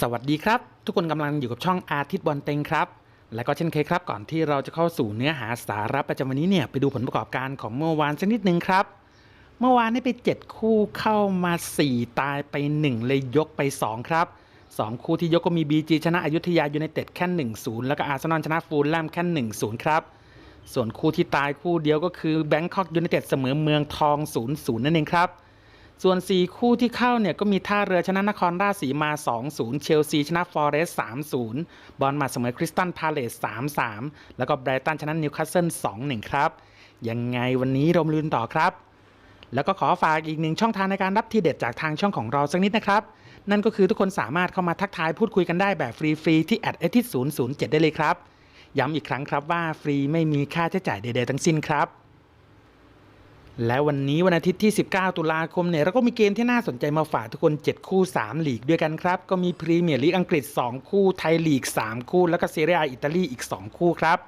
สวัสดีครับ ทุกคนกำลังอยู่กับช่องอาทิตย์บอลเต็งครับ และก็เช่นเคยครับ ก่อนที่เราจะเข้าสู่เนื้อหาสาระประจำวันนี้เนี่ยไปดูผลประกอบการของเมื่อวานสักนิดหนึ่งครับ เมื่อวานนี้ไป 7 คู่เข้ามา 4 ตายไป 1 เลยยกไป 2 ครับ 2 คู่ที่ยกก็มี BG ชนะอยุธยายูไนเต็ดแค่ 1-0 แล้วก็อาร์เซนอลชนะฟูลแลมแค่ 1-0 ครับ ส่วนคู่ที่ตายคู่เดียวก็คือแบงคอกยูไนเต็ดเสมอเมืองทอง 0-0 นั่นเองครับ ส่วน 4 คู่ที่เข้าเนี่ยก็มีท่าเรือชนะนครราชสีมา 2-0 เชลซีชนะฟอเรสต์3-0 บอลมาเสมอคริสตันพาเลส3-3 แล้วก็ไบรตันชนะนิวคาสเซิล2-1 ครับ ยังไงวันนี้รมลุ้นต่อครับ แล้วก็ขอฝากอีกหนึ่งช่องทางในการรับทีเด็ดจากทางช่องของเราสักนิดนะครับ นั่นก็คือทุกคนสามารถเข้ามาทักทายพูดคุยกันได้แบบฟรีๆที่แอดเอทิส007ได้เลยครับ ย้ำอีกครั้งครับว่าฟรีไม่มีค่าใช้จ่ายใดๆทั้งสิ้นครับ และวันนี้วันอาทิตย์ที่ 19 ตุลาคมเนี่ยเราก็มีเกมที่น่าสนใจมาฝากทุกคน 7 คู่ 3 ลีกด้วยกันครับ ก็มีพรีเมียร์ลีกอังกฤษ 2 คู่ไทยลีก 3 คู่ แล้วก็เซเรียอิตาลีอีก 2 คู่ครับ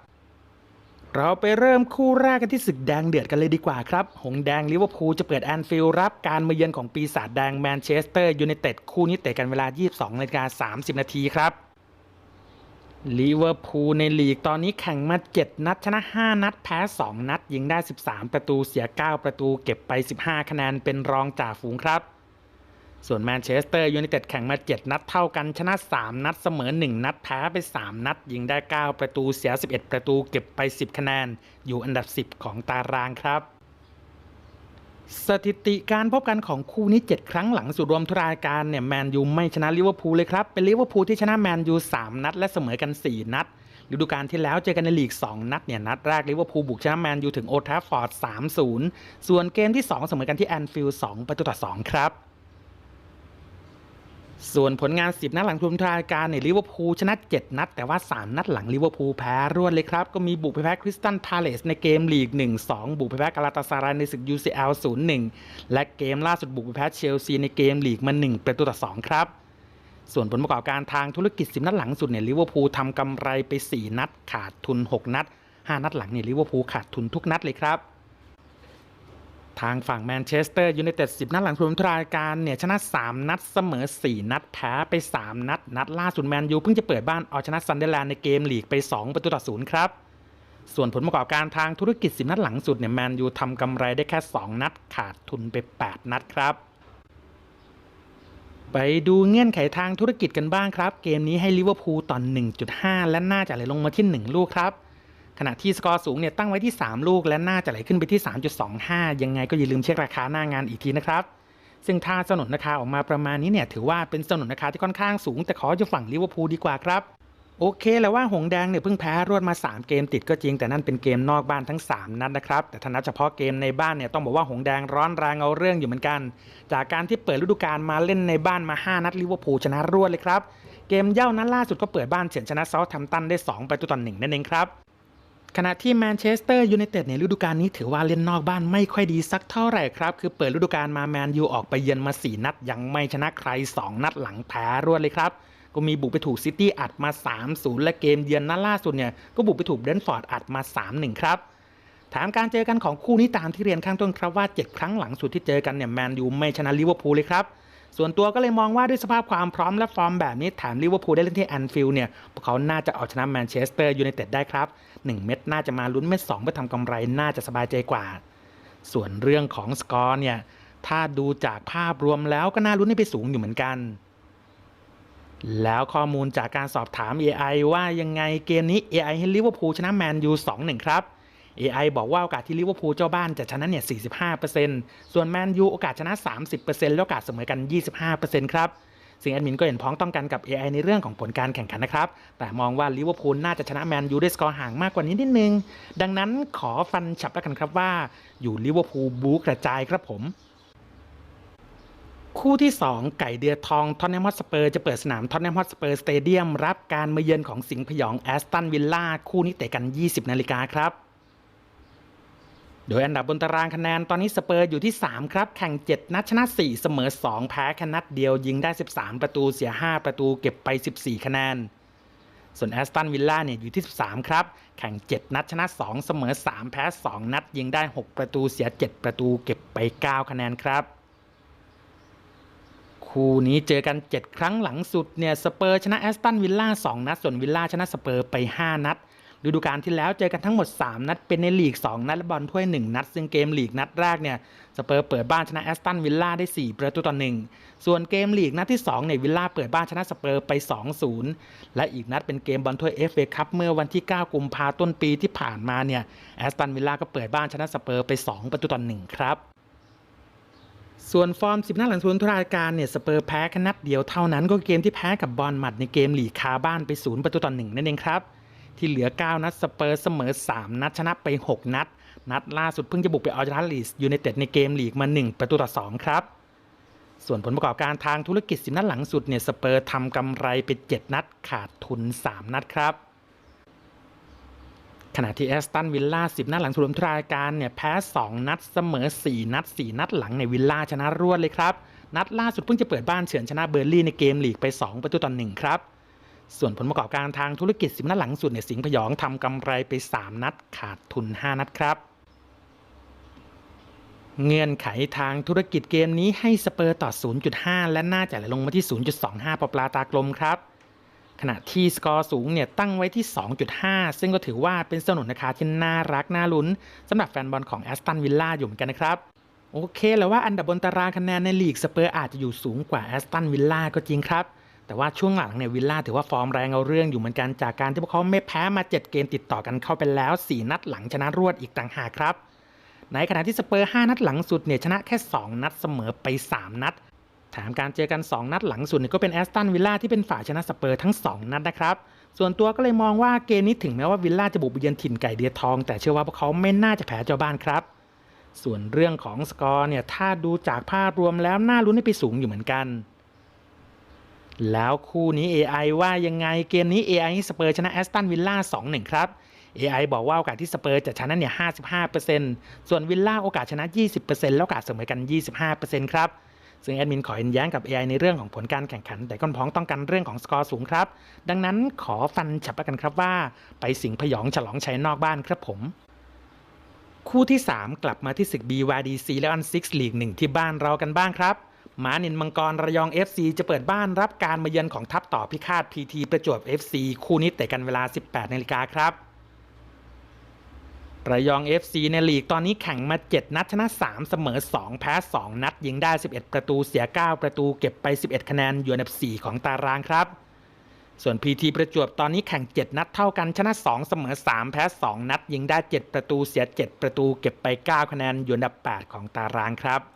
เราไปเริ่มคู่แรกกันที่ศึกแดงเดือดกันเลยดีกว่าครับ หงแดงลิเวอร์พูลจะเปิดแอนฟิลด์รับการมาเยือนของปีศาจแดงแมนเชสเตอร์ยูไนเต็ดคู่นี้เตะกันเวลา 22นาฬิกา30 นาทีครับ ลิเวอร์พูลในลีกตอนนี้แข่งมา 7 นัด ชนะ 5 นัด แพ้ 2 นัด ยิงได้ 13 ประตูเสีย 9 ประตูเก็บไป 15 คะแนนเป็นรองจ่าฝูงครับ ส่วนแมนเชสเตอร์ยูไนเต็ดแข่งมา 7 นัดเท่ากัน ชนะ 3 นัดเสมอ 1 นัด แพ้ไป 3 นัด ยิงได้ 9 ประตูเสีย 11 ประตูเก็บไป 10 คะแนน อยู่อันดับ 10 ของตารางครับ สถิติการพบกันของคู่นี้ 7 ครั้งหลังสุดรวมทุกรายการเนี่ยแมนยูไม่ชนะลิเวอร์พูลเลยครับ เป็นลิเวอร์พูลที่ชนะแมนยู3 นัด และเสมอกัน 4 นัดฤดูกาลที่แล้วเจอกันในลีก 2 นัดเนี่ยนัดแรกลิเวอร์พูลบุกชนะแมนยูถึงโอทราฟอร์ด 3-0 ส่วนเกมที่ 2 เสมอกันที่แอนฟิลด์2ประตูต่อ2ครับ ส่วนผลงาน 10 นัดหลังทุนรายการเนี่ยลิเวอร์พูลชนะ 7 นัด แต่ว่า 3 นัดหลังลิเวอร์พูลแพ้รวดเลยครับ ก็มีบุกไปแพ้คริสตันพาเลสในเกมลีก 1-2 บุกไปแพ้กาลาตาซารายในศึก UCL 0-1 และเกมล่าสุดบุกไปแพ้เชลซีในเกมลีกมา 1 ประตูต่อ 2 ครับ ส่วนผลประกอบการทางธุรกิจ 10 นัดหลังสุดเนี่ยลิเวอร์พูลทำกำไรไป 4 นัด ขาดทุน 6 นัด 5 นัดหลังเนี่ยลิเวอร์พูลขาดทุนทุกนัดเลยครับ ทางฝั่งแมนเชสเตอร์ยูไนเต็ด10 นัดหลังทุนรายการเนี่ยชนะ 3 นัดเสมอ 4 นัดแพ้ไป 3 นัด นัดล่าสุดแมนยูเพิ่งจะเปิดบ้านเอาชนะซันเดอร์แลนด์ในเกมลีกไป 2 ประตูต่อศูนย์ครับ ส่วนผลประกอบการทางธุรกิจ 10 นัดหลังสุดเนี่ยแมนยูทำกำไรได้แค่ 2 นัดขาดทุนไป 8 นัดครับไปดูเงื่อนไขทางธุรกิจกันบ้างครับ เกมนี้ให้ลิเวอร์พูลต่อ 1.5 และน่าจะไหลลงมาที่ 1 ลูกครับ ขณะที่สกอร์สูงเนี่ยตั้งไว้ที่ 3 ลูก และน่าจะไหลขึ้นไปที่ 3.25 ยังไงก็อย่าลืมเช็คราคาหน้างานอีกทีนะครับ ซึ่งถ้าสนนราคาออกมาประมาณนี้เนี่ยถือว่าเป็นสนนราคาที่ค่อนข้างสูง แต่ขอจะฝั่งลิเวอร์พูลดีกว่าครับโอเคแล้วว่าหงแดงเนี่ยเพิ่งแพ้รวดมา 3 เกมติดก็จริงแต่นั่นเป็นเกมนอกบ้านทั้ง 3 นัดนะครับ แต่ถ้านับเฉพาะเกมในบ้านเนี่ยต้องบอกว่าหงแดงร้อนแรงเอาเรื่องอยู่เหมือนกัน จากการที่เปิดฤดูกาลมาเล่นในบ้านมา 5 นัดลิเวอร์พูลชนะรวดเลยครับ เกมเย่านัดล่าสุดก็เปิดบ้านเฉือนชนะเซาท์แฮมป์ตันได้2ปต่อหนึ่งนั่นเองครับ ขณะที่แมนเชสเตอร์ยูไนเต็ดในฤดูกาลนี้ถือว่าเล่นนอกบ้านไม่ค่อยดีสักเท่าไหร่ครับ คือเปิดฤดูกาลมาแมนยูออกไปเยือนมา 4 นัด ยังไม่ชนะใคร 2 นัดหลังแพ้รวดเลยครับ ก็มีบุกไปถูกซิตี้อัดมา 3-0 และเกมเยือนนัดล่าสุดเนี่ยก็บุกไปถูกเบรนท์ฟอร์ดอัดมา 3-1 ครับถามการเจอกันของคู่นี้ตามที่เรียนข้างต้นครับว่า 7 ครั้งหลังสุดที่เจอกันเนี่ยแมนยูไม่ชนะลิเวอร์พูลเลยครับส่วนตัวก็เลยมองว่าด้วยสภาพความพร้อมและฟอร์มแบบนี้แถมลิเวอร์พูลได้เล่นที่แอนฟิลด์เนี่ยพวกเขาน่าจะเอาชนะแมนเชสเตอร์ยูไนเต็ดได้ครับ 1 เม็ดน่าจะมาลุ้นเม็ด2เพื่อทำกำไรน่าจะสบายใจกว่า ส่วนเรื่องของสกอร์เนี่ยถ้าดูจากภาพรวมแล้วก็น่าลุ้นให้ไปสูงอยู่เหมือนกัน แล้วข้อมูลจากการสอบถาม AI ว่ายังไงเกมนี้ AI ให้ลิเวอร์พูลชนะแมนยู2-1 ครับ AI บอกว่าโอกาสที่ลิเวอร์พูลเจ้าบ้านจะชนะเนี่ย45%ส่วนแมนยูโอกาสชนะ 30%แล้วโอกาสเสมอกัน 25%ครับ ซึ่งแอดมินก็เห็นพ้องต้องกันกับ AI ในเรื่องของผลการแข่งขันนะครับ แต่มองว่าลิเวอร์พูลน่าจะชนะแมนยูด้วยสกอร์ห่างมากกว่านี้นิดนึง ดังนั้นขอฟันฉับแล้วกันครับว่า อยู่ลิเวอร์พูลบูกระจายครับผมคู่ที่ 2 ไก่เดือทองทอนแนมฮอตสเปอร์จะเปิดสนามทอนแนมฮอตสเปอร์สเตเดียมรับการมาเยือนของสิงห์พยองแอสตันวิลล่าคู่นี้เตะกัน 20 นาฬิกาครับ โดยอันดับบนตารางคะแนนตอนนี้สเปอร์อยู่ที่ 3 ครับ แข่ง 7 นัดชนะ 4 เสมอ 2 แพ้แค่นัดเดียวยิงได้ 13 ประตูเสีย 5 ประตูเก็บไป 14 คะแนน ส่วนแอสตันวิลล่าเนี่ยอยู่ที่ 13 ครับ แข่ง 7 นัดชนะ 2 เสมอ 3 แพ้ 2 นัดยิงได้ 6 ประตูเสีย 7 ประตูเก็บไป 9 คะแนนครับคู่นี้เจอกัน 7 ครั้งหลังสุดเนี่ยสเปอร์ชนะแอสตันวิลล่า2นัดส่วนวิลล่าชนะสเปอร์ไป 5 นัด ฤดูกาลที่แล้วเจอกันทั้งหมด 3 นัดเป็นในลีก 2 นัดและบอลถ้วย 1 นัด ซึ่งเกมลีกนัดแรกเนี่ยสเปอร์เปิดบ้านชนะแอสตันวิลล่าได้ 4 ประตูต่อ1ส่วนเกมลีกนัดที่2เนี่ยวิลล่าเปิดบ้านชนะสเปอร์ไป 2-0 และอีกนัดเป็นเกมบอลถ้วย FA คัพเมื่อวันที่ 9 กุมภาต้นปีที่ผ่านมาเนี่ยแอสตันวิลล่าก็เปิดบ้านชนะสเปอร์ไป 2 ประตูต่อ1ครับส่วนฟอร์ม10นัดหลังสุดทุกรายการเนี่ยสเปอร์แพ้แค่นัดเดียวเท่านั้นก็เกมที่แพ้กับบอลหมัดในเกมหลีกคาบ้านไป 0 ประตูต่อ1นั่นเองครับ ที่เหลือ 9 นัดสเปอร์เสมอ 3 นัดชนะไป 6 นัด นัดล่าสุดเพิ่งจะบุกไปเอาชนะลีสยูไนเต็ดในเกมลีกมา 1 ประตูต่อ 2 ครับ ส่วนผลประกอบการทางธุรกิจ10นัดหลังสุดเนี่ยสเปอร์ทำกำไรไป 7 นัดขาดทุน 3 นัดครับขณะที่แอสตันวิลล่า10 นัดหลังสุดทุกรายการเนี่ยแพ้ 2 นัดเสมอ 4 นัด 4 นัดหลังในวิลล่าชนะรวดเลยครับ นัดล่าสุดเพิ่งจะเปิดบ้านเฉือนชนะเบอร์ลี่ในเกมลีกไป 2 ประตูต่อ1ครับ ส่วนผลประกอบการทางธุรกิจ10นัดหลังสุดเนี่ยสิงห์พยองทำกำไรไป 3 นัดขาดทุน 5 นัดครับ เงื่อนไขทางธุรกิจเกมนี้ให้สเปอร์ต่อ 0.5 และน่าจะไหลลงมาที่ 0.25 ปอปลาตากลมครับ ขณะที่สกอร์สูงเนี่ยตั้งไว้ที่ 2.5 ซึ่งก็ถือว่าเป็นสนุนราคาที่น่ารักน่าลุ้นสำหรับแฟนบอลของแอสตันวิลล่าอยู่เหมือนกันนะครับโอเค แล้วว่าอันดับบนตารางคะแนนในลีกสเปอร์อาจจะอยู่สูงกว่าแอสตันวิลล่าก็จริงครับ แต่ว่าช่วงหลังเนี่ยวิลล่าถือว่าฟอร์มแรงเอาเรื่องอยู่เหมือนกันจากการที่พวกเขาไม่แพ้มา 7 เกมติดต่อกันเข้าไปแล้ว 4 นัดหลังชนะรวดอีกต่างหากครับ ในขณะที่สเปอร์ 5 นัดหลังสุดเนี่ยชนะแค่ 2 นัดเสมอไป 3 นัดแถมการเจอกัน 2 นัดหลังสุดเนี่ยก็เป็นแอสตันวิลล่าที่เป็นฝ่ายชนะสเปอร์ทั้ง 2 นัดนะครับส่วนตัวก็เลยมองว่าเกมนี้ถึงแม้ว่าวิลล่าจะบุกไปเยือนถิ่นไก่เดียทอง แต่เชื่อว่าพวกเขาไม่น่าจะแพ้เจ้าบ้านครับ ส่วนเรื่องของสกอร์เนี่ยถ้าดูจากภาพรวมแล้วน่าลุ้นให้ไปสูงอยู่เหมือนกัน แล้วคู่นี้ AI ว่ายังไงเกมนี้ AI ให้สเปอร์ชนะแอสตันวิลล่า2-1 ครับ AI บอกว่าโอกาสที่สเปอร์จะชนะเนี่ย 55%ส่วนวิลล่าโอกาสชนะ 20%แล้วโอกาสเสมอกัน 25%ครับ ซึ่งแอดมินขอเห็นแย้งกับ AI ในเรื่องของผลการแข่งขัน แต่ก้นพ้องต้องการเรื่องของสกอร์สูงครับ ดังนั้นขอฟันฉับกันครับว่า ไปสิงห์พยองฉลองชัยนอกบ้านครับผมคู่ที่ 3 กลับมาที่ศึก BYDC และอันซิกลีกหนึ่งที่บ้านเรากันบ้างครับ มานินมังกรระยอง FC จะเปิดบ้านรับการมาเยือนของทัพต่อพิฆาต PT ประจวบ FC คู่นี้เตะกันเวลา 18นาฬิกาครับระยอง FC ในลีกตอนนี้แข่งมา 7 นัดชนะ 3 เสมอ 2 แพ้ 2 นัด ยิงได้ 11 ประตูเสีย 9 ประตูเก็บไป 11 คะแนนอยู่อันดับ 4 ของตารางครับ ส่วน PT ประจวบตอนนี้แข่ง 7 นัดเท่ากันชนะ 2 เสมอ 3 แพ้ 2 นัด ยิงได้ 7 ประตูเสีย 7 ประตูเก็บไป 9 คะแนนอยู่อันดับ 8 ของตารางครับ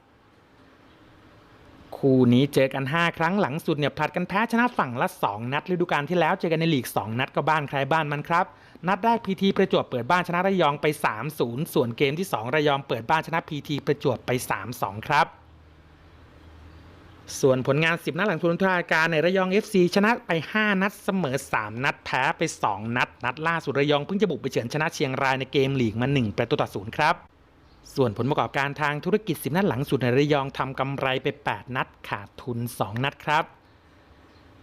คู่นี้เจอกัน 5 ครั้งหลังสุดเนี่ยผลัดกันแพ้ชนะฝั่งละ 2 นัดฤดูกาลที่แล้วเจอกันในลีก 2 นัดก็บ้านใครบ้านมันครับ นัดแรกพีทีประจวบเปิดบ้านชนะระยองไป 3-0 ส่วนเกมที่ 2 ระยองเปิดบ้านชนะพีทีประจวบไป 3-2 ครับ ส่วนผลงาน 10 นัดหลังทุนทุรายการในระยอง FC ชนะไป 5 นัดเสมอ 3 นัดแพ้ไป 2 นัด นัดล่าสุดระยองเพิ่งจะบุกไปเฉือนชนะเชียงรายในเกมลีกมา 1 ประตูต่อศูนย์ครับ ส่วนผลประกอบการทางธุรกิจ 10 นัดหลังสุดในระยองทำกำไรไป 8 นัดขาดทุน 2 นัดครับ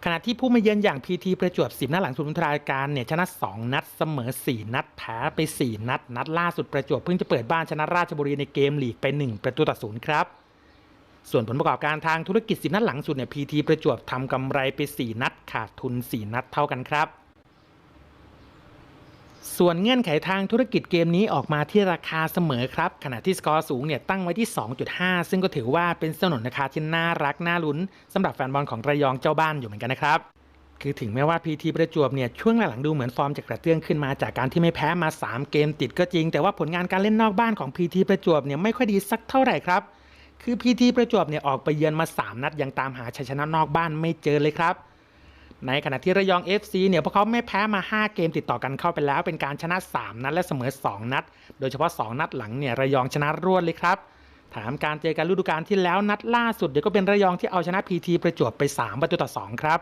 ขณะที่ผู้มาเยือนอย่างพีทีประจวบ 10 นัดหลังสุดรายการเนี่ยชนะ 2 นัดเสมอ 4 นัดแพ้ไป 4 นัด นัดล่าสุดประจวบเพิ่งจะเปิดบ้านชนะราชบุรีในเกมลีกไป 1 ประตูต่อศูนย์ครับส่วนผลประกอบการทางธุรกิจ 10 นัดหลังสุดเนี่ยพีทีประจวบทำกำไรไป 4 นัดขาดทุน 4 นัดเท่ากันครับ ส่วนเงื่อนไขทางธุรกิจเกมนี้ออกมาที่ราคาเสมอครับ ขณะที่สกอร์สูงเนี่ยตั้งไว้ที่ 2.5 ซึ่งก็ถือว่าเป็นสนนราคาที่น่ารักน่าลุ้นสำหรับแฟนบอลของระยองเจ้าบ้านอยู่เหมือนกันนะครับคือถึงแม้ว่าพีทีประจวบเนี่ยช่วงหลังๆดูเหมือนฟอร์มจะกระเตื้องขึ้นมาจากการที่ไม่แพ้มา 3 เกมติดก็จริง แต่ว่าผลงานการเล่นนอกบ้านของพีทีประจวบเนี่ยไม่ค่อยดีสักเท่าไหร่ครับคือพีทีประจวบเนี่ยออกไปเยือนมา 3 นัดยังตามหาชัยชนะนอกบ้านไม่เจอเลยครับ ในขณะที่ระยอง FC เนี่ยพวกเขาไม่แพ้มา 5 เกมติดต่อกันเข้าไปแล้ว เป็นการชนะ 3 นัดและเสมอ 2 นัด โดยเฉพาะ 2 นัดหลังเนี่ยระยองชนะรวดเลยครับ ถามการเจอกันฤดูกาลที่แล้วนัดล่าสุดเดี๋ยวก็เป็นระยองที่เอาชนะ PT ประจวบไป 3 ประตูต่อ 2 ครับ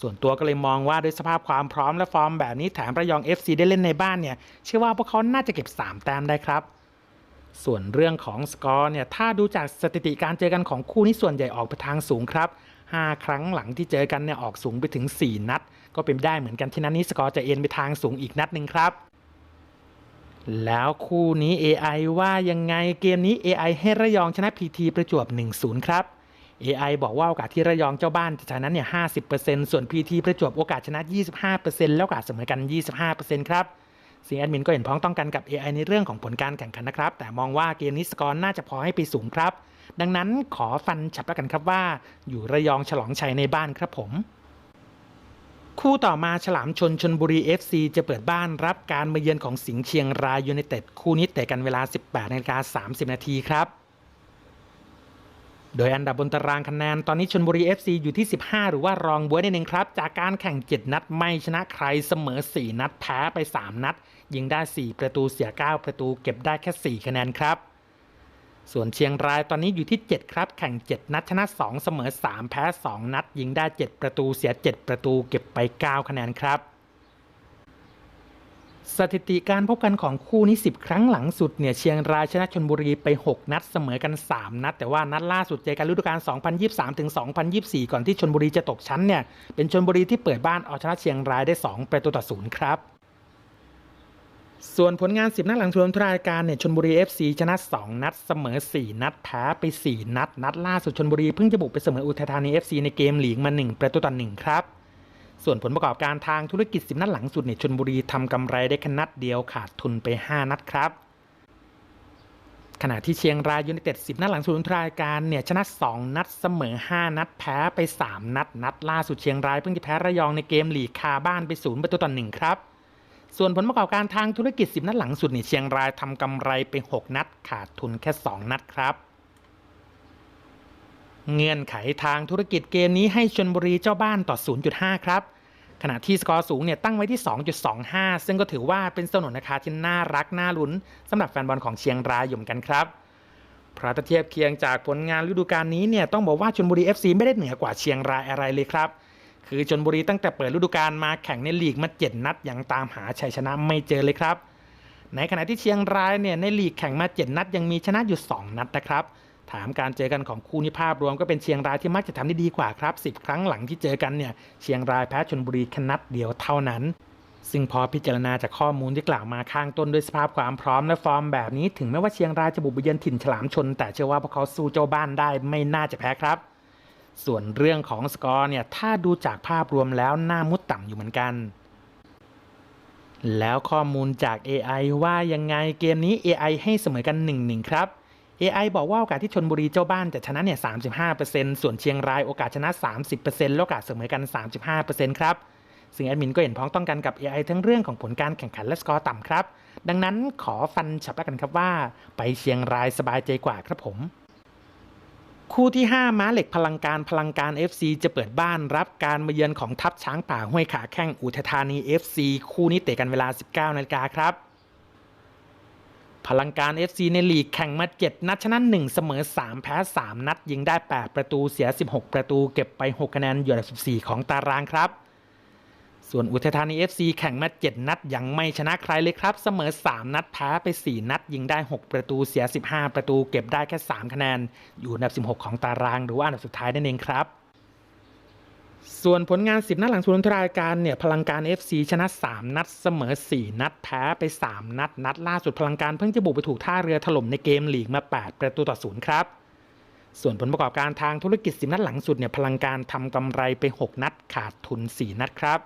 ส่วนตัวก็เลยมองว่าด้วยสภาพความพร้อมและฟอร์มแบบนี้แถมระยอง FC ได้เล่นในบ้านเนี่ยเชื่อว่าพวกเขาน่าจะเก็บ 3 แต้มได้ครับส่วนเรื่องของสกอร์เนี่ยถ้าดูจากสถิติการเจอกันของคู่นี้ส่วนใหญ่ออกไปทางสูงครับ 5 ครั้งหลังที่เจอกันเนี่ยออกสูงไปถึง 4 นัด ก็เป็นได้เหมือนกันที่นัดนี้สกอร์จะเอ็นไปทางสูงอีกนัดหนึ่งครับแล้วคู่นี้ AI ว่ายังไงเกมนี้ AI ให้ระยองชนะ PT ประจวบ 1-0 ครับ AI บอกว่าโอกาสที่ระยองเจ้าบ้านจะชนะเนี่ย 50%ส่วน PT ประจวบโอกาสชนะ 25%แล้วโอกาสเสมอกัน 25%ครับซึ่งแอดมินก็เห็นพ้องต้องกันกับ AI ในเรื่องของผลการแข่งขันนะครับ แต่มองว่าเกมนี้สกอร์น่าจะพอให้ไปสูงครับ ดังนั้นขอฟันฉับแล้วกันครับว่า อยู่ระยองฉลองชัยในบ้านครับผม คู่ต่อมาฉลามชนชนบุรี FC จะเปิดบ้านรับการมาเยือนของสิงห์เชียงรายยูไนเต็ดคู่นี้เตะกันเวลา 18นาฬิกา30 นาทีครับโดยอันดับบนตารางคะแนน ตอนนี้ชนบุรี FC อยู่ที่ 15 หรือว่ารองบัวยนิดนึงครับ จากการแข่ง 7 นัดไม่ชนะใครเสมอ 4 นัดแพ้ไป 3 นัด ยิงได้ 4 ประตูเสีย 9 ประตูเก็บได้แค่ 4 คะแนนครับ ส่วนเชียงรายตอนนี้อยู่ที่ 7 ครับ แข่ง 7 นัดชนะ 2 เสมอ 3 แพ้ 2 นัด ยิงได้ 7 ประตูเสีย 7 ประตูเก็บไป 9 คะแนนครับ สถิติการพบกันของคู่นี้ 10 ครั้งหลังสุดเนี่ยเชียงรายชนะชนบุรีไป 6 นัดเสมอกัน 3 นัด แต่ว่านัดล่าสุดเจอกันฤดูกาล 2023ถึง2024 ก่อนที่ชนบุรีจะตกชั้นเนี่ยเป็นชนบุรีที่เปิดบ้านเอาชนะเชียงรายได้ 2 ประตูต่อศูนย์ครับ ส่วนผลงาน 10 นัดหลังรวมทุรายการเนี่ยชนบุรี FC ชนะ 2 นัดเสมอ 4 นัดแพ้ไป 4 นัด นัดล่าสุดชนบุรีเพิ่งจะบุกไปเสมออุทัยธานี FC ในเกมหลีกมา 1 ประตูต่อ1ครับ ส่วนผลประกอบการทางธุรกิจ 10 นัดหลังสุดเนี่ยชนบุรีทำกำไรได้แค่นัดเดียวขาดทุนไป 5 นัดครับ ขณะที่เชียงรายยูไนเต็ด 10 นัดหลังสุดรายการเนี่ยชนะ 2 นัดเสมอ 5 นัดแพ้ไป 3 นัด นัดล่าสุดเชียงรายเพิ่งจะแพ้ระยองในเกมหลีกคาบ้านไป 0 ประตูต่อ1ครับ ส่วนผลประกอบการทางธุรกิจ 10 นัดหลังสุดเนี่ยเชียงรายทำกำไรไป 6 นัดขาดทุนแค่ 2 นัดครับ เงื่อนไขทางธุรกิจเกมนี้ให้ชนบุรีเจ้าบ้านต่อ 0.5 ครับ ขณะที่สกอร์สูงเนี่ยตั้งไว้ที่ 2.25 ซึ่งก็ถือว่าเป็นสนนราคาที่น่ารักน่าลุ้นสำหรับแฟนบอลของเชียงรายอยู่เหมือนกันครับเพราะถ้าเทียบเคียงจากผลงานฤดูกาลนี้เนี่ยต้องบอกว่าชนบุรี FC ไม่ได้เหนือกว่าเชียงรายอะไรเลยครับ คือชนบุรีตั้งแต่เปิดฤดูกาลมาแข่งในลีกมาเจ็ดนัดยังตามหาชัยชนะไม่เจอเลยครับ ในขณะที่เชียงรายเนี่ยในลีกแข่งมาเจ็ดนัดยังมีชนะอยู่ 2 นัดนะครับ ถามการเจอกันของคู่นี้ภาพรวมก็เป็นเชียงรายที่มักจะทำได้ดีกว่าครับ 10 ครั้งหลังที่เจอกันเนี่ยเชียงรายแพ้ชนบุรีแค่นัดเดียวเท่านั้นซึ่งพอพิจารณาจากข้อมูลที่กล่าวมาข้างต้นด้วยสภาพความพร้อมและฟอร์มแบบนี้ ถึงแม้ว่าเชียงรายจะบุกไปเยือนถิ่นฉลามชน แต่เชื่อว่าพวกเขาสู้เจ้าบ้านได้ไม่น่าจะแพ้ครับ ส่วนเรื่องของสกอร์เนี่ยถ้าดูจากภาพรวมแล้วน่ามุดต่ำอยู่เหมือนกัน แล้วข้อมูลจาก AI ว่ายังไงเกมนี้ AI ให้เสมอกัน 1-1 ครับ AI บอกว่าโอกาสที่ชนบุรีเจ้าบ้านจะชนะเนี่ย 35%ส่วนเชียงรายโอกาสชนะ 30%แล้วโอกาสเสมอกัน 35%ครับ ซึ่งแอดมินก็เห็นพ้องต้องกันกับ AI ทั้งเรื่องของผลการแข่งขันและสกอร์ต่ำครับ ดังนั้นขอฟันฉับแล้วกันครับว่า ไปเชียงรายสบายใจกว่าครับผม คู่ที่ 5 ม้าเหล็กพลังการพลังการ FC จะเปิดบ้านรับการมาเยือนของทัพช้างป่าห้วยขาแข้งอุทธานี FC คู่นี้เตะกันเวลา 19นาฬิกาครับ พลังการ FC ในลีกแข่งมา 7 นัดชนะ1 เสมอ 3 แพ้ 3 นัดยิงได้ 8 ประตูเสีย 16 ประตู เก็บไป 6 คะแนนอยู่อันดับ 14 ของตารางครับ ส่วนอุทัยธานี FC แข่งมา 7 นัดยังไม่ชนะใครเลยครับ เสมอ 3 นัดแพ้ไป 4 นัด ยิงได้ 6 ประตูเสีย 15 ประตูเก็บได้แค่ 3 คะแนน อยู่อันดับ 16 ของตาราง หรือว่าอันดับสุดท้ายนั่นเองครับ ส่วนผลงาน 10 นัดหลังสุดรายการเนี่ยพลังการ FC ชนะ 3 นัด เสมอ 4 นัดแพ้ไป 3 นัด นัดล่าสุดพลังการเพิ่งจะบุกไปถูกท่าเรือถล่มในเกมลีกมา 8 ประตูต่อศูนย์ครับส่วนผลประกอบการทางธุรกิจ10นัดหลังสุดเนี่ยพลังการทำกำไรไป 6 นัดขาดทุน 4 นัดครับ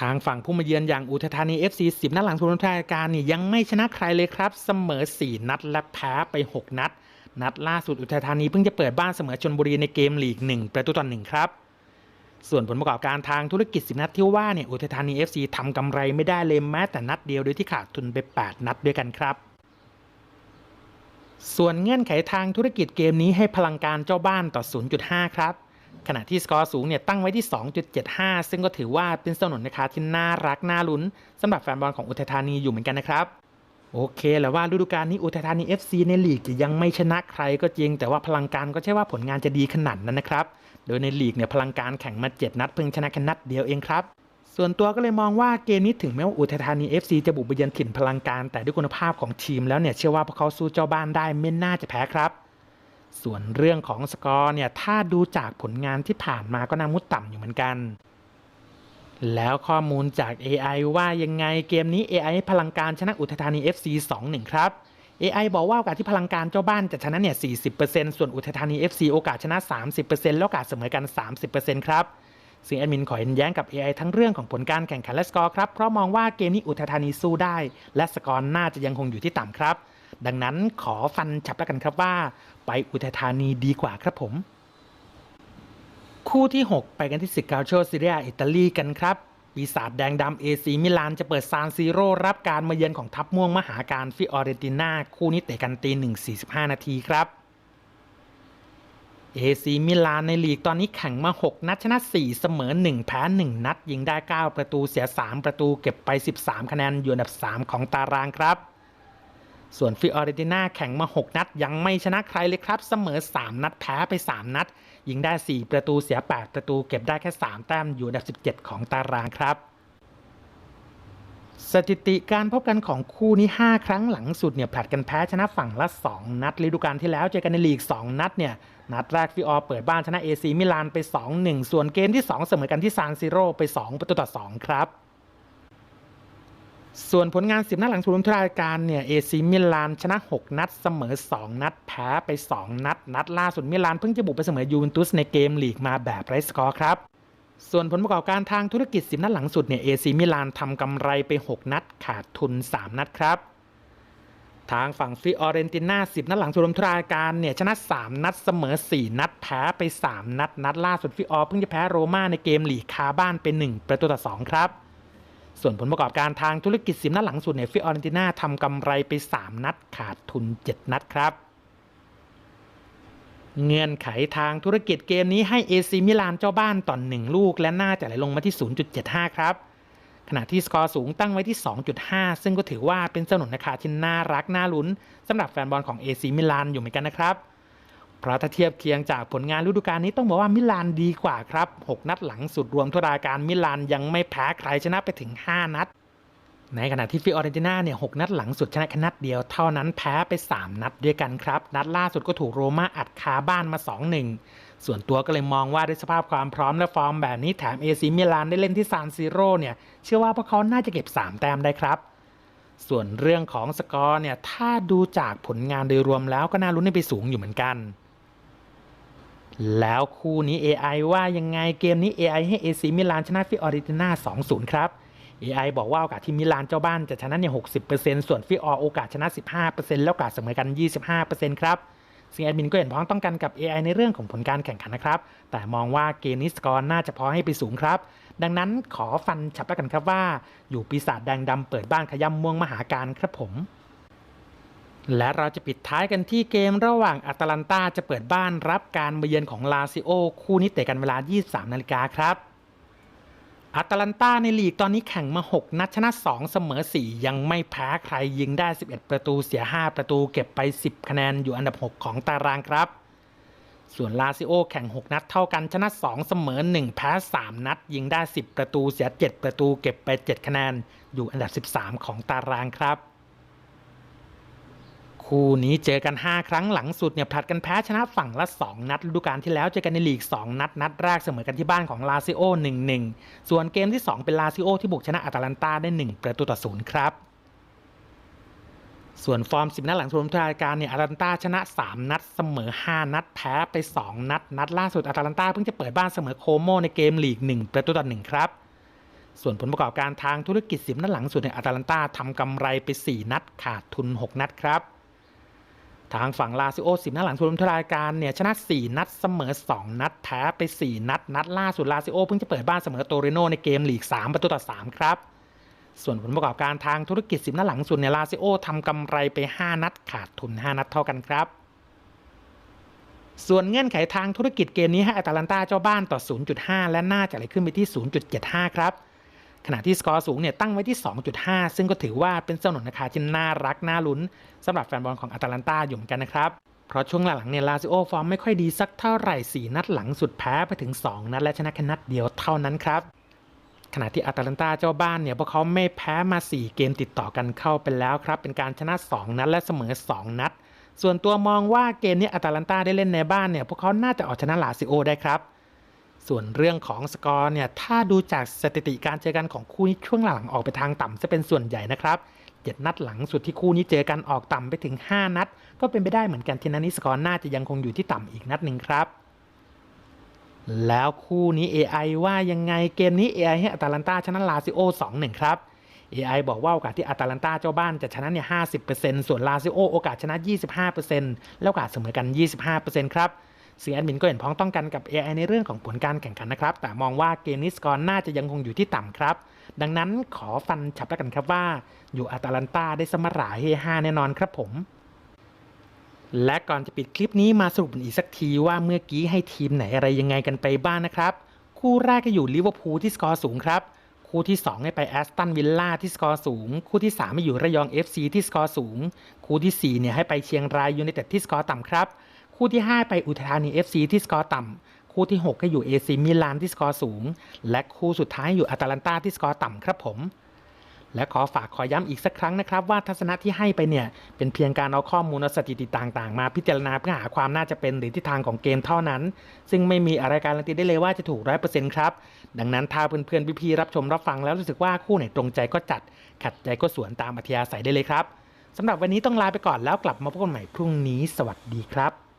ทางฝั่งผู้มาเยือนอย่างอุทัยธานี FC 10 นัดหลังทุนรายการนี่ยังไม่ชนะใครเลยครับ เสมอ 4 นัดและแพ้ไป 6 นัด นัดล่าสุดอุทัยธานีเพิ่งจะเปิดบ้านเสมอชนบุรีในเกมลีก 1 ประตูต่อ1ครับ ส่วนผลประกอบการทางธุรกิจ 10 นัดที่ว่าเนี่ยอุทัยธานี FC ทำกำไรไม่ได้เลยแม้แต่นัดเดียวโดยที่ขาดทุนไป 8 นัดด้วยกันครับส่วนเงื่อนไขทางธุรกิจเกมนี้ให้พลังการเจ้าบ้านต่อ 0.5 ครับ ขณะที่สกอร์สูงเนี่ยตั้งไว้ที่ 2.75 ซึ่งก็ถือว่าเป็นสนนราคาที่น่ารักน่าลุ้นสำหรับแฟนบอลของอุทัยธานีอยู่เหมือนกันนะครับ โอเคแหล้วว่าฤดูกาลนี้อุทัยธานี FC ในลีกยังไม่ชนะใครก็จริง แต่ว่าพลังการก็ใช่ว่าผลงานจะดีขนาดนั้นนะครับ โดยในลีกเนี่ยพลังการแข่งมา 7 นัดเพิ่งชนะแค่นัดเดียวเองครับส่วนตัวก็เลยมองว่าเกมนี้ถึงแม้ว่าอุทัยธานี FC จะบุกไปเยือนถิ่นพลังการ แต่ด้วยคุณภาพของทีมแล้วเนี่ยเชื่อว่าพวกเขาสู้เจ้าบ้านได้ไม่น่าจะแพ้ครับ ส่วนเรื่องของสกอร์เนี่ยถ้าดูจากผลงานที่ผ่านมาก็น่ามุดต่ำอยู่เหมือนกัน แล้วข้อมูลจาก AI ว่ายังไงเกมนี้ AI ให้พลังการชนะอุทัยธานี FC 2-1 ครับ AI บอกว่าโอกาสที่พลังการเจ้าบ้านจะชนะเนี่ย 40%ส่วนอุทัยธานี FC โอกาสชนะ 30%แล้วโอกาสเสมอกัน 30%ครับซึ่งแอดมินขอเห็นแย้งกับ AI ทั้งเรื่องของผลการแข่งขันและสกอร์ครับ เพราะมองว่าเกมนี้อุทัยธานีสู้ได้ และสกอร์น่าจะยังคงอยู่ที่ต่ำครับ ดังนั้นขอฟันฉับแล้วกันครับว่า ไปอุทัยธานีดีกว่าครับผม คู่ที่ 6 ไปกันที่สิกาโชซีเรียอิตาลีกันครับ ปีศาจแดงดำเอซีมิลานจะเปิดซานซีโร่รับการมาเยือนของทัพม่วงมหาการฟิออเรติน่าคู่นี้เตะกันตี1.45นาทีครับเอซีมิลานในลีกตอนนี้แข่งมา 6 นัดชนะ 4 เสมอ 1 แพ้ 1 นัดยิงได้ 9 ประตูเสีย 3 ประตูเก็บไป 13 คะแนนอยู่อันดับ 3 ของตารางครับ ส่วนฟิออเรติน่าแข่งมา 6 นัด ยังไม่ชนะใครเลยครับ เสมอ 3 นัดแพ้ไป 3 นัด ยิงได้ 4 ประตูเสีย 8 ประตูเก็บได้แค่ 3 แต้มอยู่อันดับ 17 ของตารางครับ สถิติการพบกันของคู่นี้ 5 ครั้งหลังสุดเนี่ยผลัดกันแพ้ชนะฝั่งละ 2 นัดฤดูกาลที่แล้วเจอกันในลีก 2 นัดเนี่ยนัดแรกฟิออเปิดบ้านชนะเอซีมิลานไป 2-1 ส่วนเกมที่ 2 เสมอกันที่ซานซิโร่ไป 2 ประตูต่อ 2 ครับ ส่วนผลงาน10นัดหลังสุดรวมทุกรายการเนี่ยเอซีมิลานชนะ 6 นัดเสมอ 2 นัด แพ้ไป 2 นัด นัดล่าสุดมิลานเพิ่งจะบุกไปเสมอยูเวนตุสในเกมลีกมาแบบไร้สกอร์ครับส่วนผลประกอบการทางธุรกิจ 10 นัดหลังสุดเนี่ยเอซีมิลานทำกำไรไป 6 นัด ขาดทุน 3 นัดครับ ทางฝั่งฟิออเรนติน่า 10 นัดหลังสุดรวมทุรายการเนี่ยชนะ 3 นัดเสมอ 4 นัด แพ้ไป 3 นัด นัดล่าสุดฟิออเพิ่งจะแพ้โรม่าในเกมลีกคาบ้านไป1ประตูต่อ 2 ครับ ส่วนผลประกอบการทางธุรกิจ10นัดหลังสุดเนี่ยฟิออเรนติน่าทำกำไรไป 3 นัดขาดทุน 7 นัดครับ เงื่อนไขทางธุรกิจเกมนี้ให้เอซีมิลานเจ้าบ้านต่อ1ลูก และน่าจะไหลลงมาที่ 0.75 ครับ ขณะที่สกอร์สูงตั้งไว้ที่ 2.5 ซึ่งก็ถือว่าเป็นสนุนราคาที่น่ารักน่าลุ้นสำหรับแฟนบอลของเอซีมิลานอยู่เหมือนกันนะครับ เพราะถ้าเทียบเคียงจากผลงานฤดูกาลนี้ต้องบอกว่ามิลานดีกว่าครับ 6 นัดหลังสุดรวมทุกรายการมิลานยังไม่แพ้ใครชนะไปถึง 5 นัด ในขณะที่ฟิออเรนติน่าเนี่ยหนัดหลังสุดชนะแค่นัดเดียวเท่านั้นแพ้ไป 3 นัดด้วยกันครับ นัดล่าสุดก็ถูกโรม่าอัดคาบ้านมา 2-1 ส่วนตัวก็เลยมองว่าด้วยสภาพความพร้อมและฟอร์มแบบนี้แถมเอซีมิลานได้เล่นที่ซานซิโร่เนี่ยเชื่อว่าพวกเขาน่าจะเก็บ 3 แต้มได้ครับส่วนเรื่องของสกอร์เนี่ยถ้าดูจากผลงานโดยรวมแล้วก็น่าลุ้นให้ไปสูงอยู่เหมือนกัน แล้วคู่นี้ AI ว่ายังไงเกมนี้ AI ให้ AC มิลานชนะฟิออรนติน่า2-0 ครับ AI บอกว่าโอกาสที่มิลานเจ้าบ้านจะชนะเนี่ย60%ส่วนฟิออโอกาสชนะ 15%แล้วโอกาสเสมอกัน 25%ครับซึ่งแอดมินก็เห็นพ้องต้องกันกับ AI ในเรื่องของผลการแข่งขันนะครับ แต่มองว่าเกมนี้สกอร์น่าจะพอให้ไปสูงครับ ดังนั้นขอฟันฉับแล้วกันครับว่า อยู่ปีศาจแดงดำเปิดบ้านขย้ำม่วงมหาการครับผม และเราจะปิดท้ายกันที่เกมระหว่างอาตาลันตาจะเปิดบ้านรับการมาเยือนของลาซิโอ คู่นี้เตะกันเวลา 23 นาฬิกาครับอาตาลันตาในลีกตอนนี้แข่งมา 6 นัดชนะ 2 เสมอ 4 ยังไม่แพ้ใครยิงได้ 11 ประตูเสีย 5 ประตูเก็บไป 10 คะแนนอยู่อันดับ 6 ของตารางครับ ส่วนลาซิโอแข่ง 6 นัดเท่ากันชนะ 2 เสมอ 1 แพ้ 3 นัด ยิงได้ 10 ประตูเสีย 7 ประตูเก็บไป 7 คะแนนอยู่อันดับ 13 ของตารางครับ คู่นี้เจอกัน 5 ครั้งหลังสุดเนี่ยผลัดกันแพ้ชนะฝั่งละ 2 นัดฤดูกาลที่แล้วเจอกันในลีก 2 นัด นัดแรกเสมอกันที่บ้านของลาซิโอ 1-1 ส่วนเกมที่ 2 เป็นลาซิโอที่บุกชนะอาตาลันตาได้ 1 ประตูต่อศูนย์ครับส่วนฟอร์ม 10 นัดหลังสุดรายการเนี่ยอาตาลันตาชนะ 3 นัด เสมอ 5 นัด แพ้ไป 2 นัด นัดล่าสุดอาตาลันตาเพิ่งจะเปิดบ้านเสมอโคโมในเกมลีก 1 ประตูต่อ1ครับ ส่วนผลประกอบการทางธุรกิจ 10 นัดหลังสุดเนี่ยอาตาลันตาทำกำไรไป 4 นัดขาดทุน 6 นัดครับ ทางฝั่งลาซิโอ10นัดหลังสุดรายการเนี่ยชนะ 4 นัดเสมอ 2 นัดแพ้ไป 4 นัด นัดล่าสุดลาซิโอเพิ่งจะเปิดบ้านเสมอโตเรโนในเกมลีก 3 ประตูต่อ 3 ครับ ส่วนผลประกอบการทางธุรกิจ 10 นัดหลังสุดเนี่ยลาซิโอทำกำไรไป 5 นัดขาดทุน 5 นัดเท่ากันครับส่วนเงื่อนไขทางธุรกิจเกมนี้ให้อาตาลันตาเจ้าบ้านต่อ 0.5 และน่าจะไหลขึ้นไปที่ 0.75 ครับ ขณะที่สกอร์สูงเนี่ยตั้งไว้ที่ 2.5 ซึ่งก็ถือว่าเป็นสนุนราคาที่น่ารักน่าลุ้นสำหรับแฟนบอลของอาตาลันตาอยู่เหมือนกันนะครับเพราะช่วงหลังๆเนี่ยลาซิโอฟอร์มไม่ค่อยดีสักเท่าไหร่ 4 นัดหลังสุดแพ้ไปถึง 2 นัดและชนะแค่นัดเดียวเท่านั้นครับขณะที่อาตาลันตาเจ้าบ้านเนี่ยพวกเขาไม่แพ้มา 4 เกมติดต่อกันเข้าไปแล้วครับ เป็นการชนะ 2 นัดและเสมอ 2 นัด ส่วนตัวมองว่าเกมนี้อาตาลันตาได้เล่นในบ้านเนี่ยพวกเขาน่าจะเอาชนะลาซิโอได้ครับ ส่วนเรื่องของสกอร์เนี่ยถ้าดูจากสถิติการเจอกันของคู่นี้ช่วงหลังออกไปทางต่ำจะเป็นส่วนใหญ่นะครับ7นัดหลังสุดที่คู่นี้เจอกันออกต่ำไปถึง 5 นัด ก็เป็นไปได้เหมือนกันที่นัดนี้สกอร์น่าจะยังคงอยู่ที่ต่ำอีกนัดหนึ่งครับ แล้วคู่นี้ AI ว่ายังไงเกมนี้ AI ให้อัตาลันตาชนะลาซิโอ 2-1 ครับ AI บอกว่าโอกาสที่อัตาลันตาเจ้าบ้านจะชนะเนี่ย 50%ส่วนลาซิโอโอกาสชนะ 25%แล้วโอกาสเสมอกัน 25%ครับ เสียแอดมินก็เห็นพ้องต้องกันกับ AI ในเรื่องของผลการแข่งขันนะครับ แต่มองว่าเกมนี้สกอร์น่าจะยังคงอยู่ที่ต่ำครับ ดังนั้นขอฟันฉับแล้วกันครับว่า อยู่อัตาลันตาได้สมราเฮฮาแน่นอนครับผมและก่อนจะปิดคลิปนี้มาสรุปอีกสักทีว่าเมื่อกี้ให้ทีมไหนอะไรยังไงกันไปบ้างนะครับ คู่แรกก็อยู่ลิเวอร์พูลที่สกอร์สูงครับ คู่ที่2ให้ไปแอสตันวิลล่าที่สกอร์สูง คู่ที่3ให้อยู่ระยอง FC ที่สกอร์สูง คู่ทีสี่4เนี่ยให้ไปเชียงรายยูไนเต็ดที่สกอร์ต่ำครับ คู่ที่ 5 ไปอุทธานี FC ที่สกอร์ต่ำ คู่ที่6ให้อยู่ AC มิลานที่สกอร์สูง และคู่สุดท้ายอยู่อตาลันตาที่สกอร์ต่ำครับผม และขอฝากขอย้ำอีกสักครั้งนะครับ ว่าทัศนะที่ให้ไปเนี่ย เป็นเพียงการเอาข้อมูลสถิติต่างๆ มาพิจารณาเพื่อหาความน่าจะเป็นหรือทิศทางของเกมเท่านั้น ซึ่งไม่มีอะไรการันตีได้เลยว่าจะถูกร้อยเปอร์เซ็นต์ครับดังนั้นถ้าเพื่อนๆพี่ๆรับชมรับฟังแล้วรู้สึกว่าคู่ไหนตรงใจก็จัด ขัดใจก็สวนตามอัธยาศัยได้เลยครับสำหรับวันนี้ต้องลาไปก่อนแล้วกลับมาพบกันใหม่พรุ่งนี้ สวัสดีครับ